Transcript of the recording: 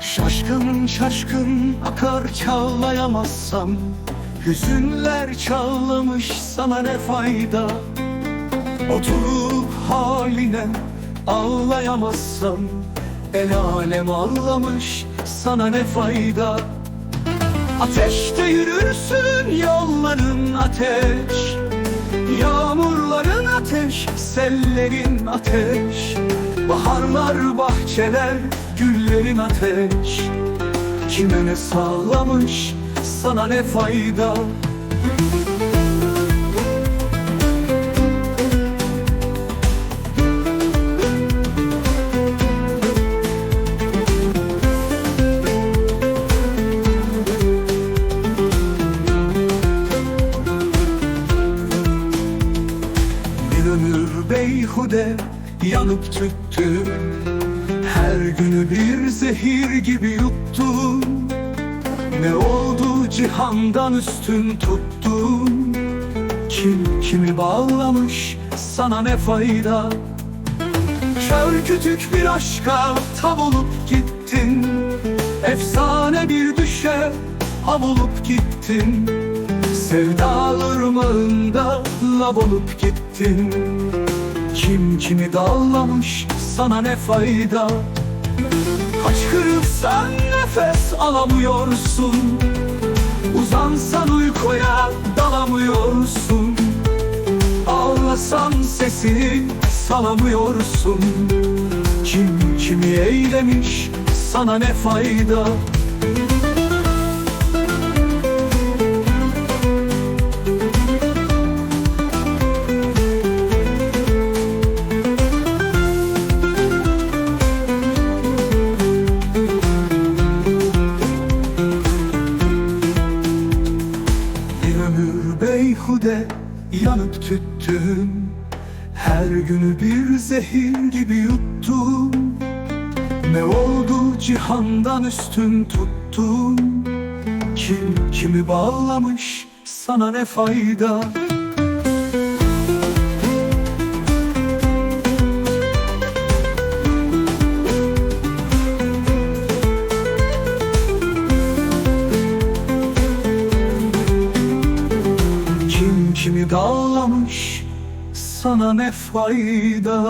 şaşkın akar çağlayamazsam Hüzünler çağlamış sana ne fayda? Oturup haline ağlayamazsam El alem ağlamış sana ne fayda? Ateşte yürürsün yolların ateş Yağmurların ateş, sellerin ateş Baharlar, bahçeler, güllerin ateş. Kime ne sağlamış, sana ne fayda? Bir beyhude yanıp tüttüm günü bir zehir gibi yuttum Ne oldu cihandan üstün tuttum Kim kimi bağlamış sana ne fayda? Kör kütük bir aşka tav olup gittin. Efsane bir düşe av olup gittin. Sevda ırmağında lav olup gittin. Kim kimi dallamış sana ne fayda Kaçkırırsan nefes alamıyorsun. Uzansan uykuya dalamıyorsun. Ağlasan sesini salamıyorsun. Kim kimi eylemiş sana ne fayda beyhude yanıp tüttüm. Her günü bir zehir gibi yuttum. Ne oldu cihandan üstün tuttum. Kim kimi bağlamış sana ne fayda Dağlamış sana ne fayda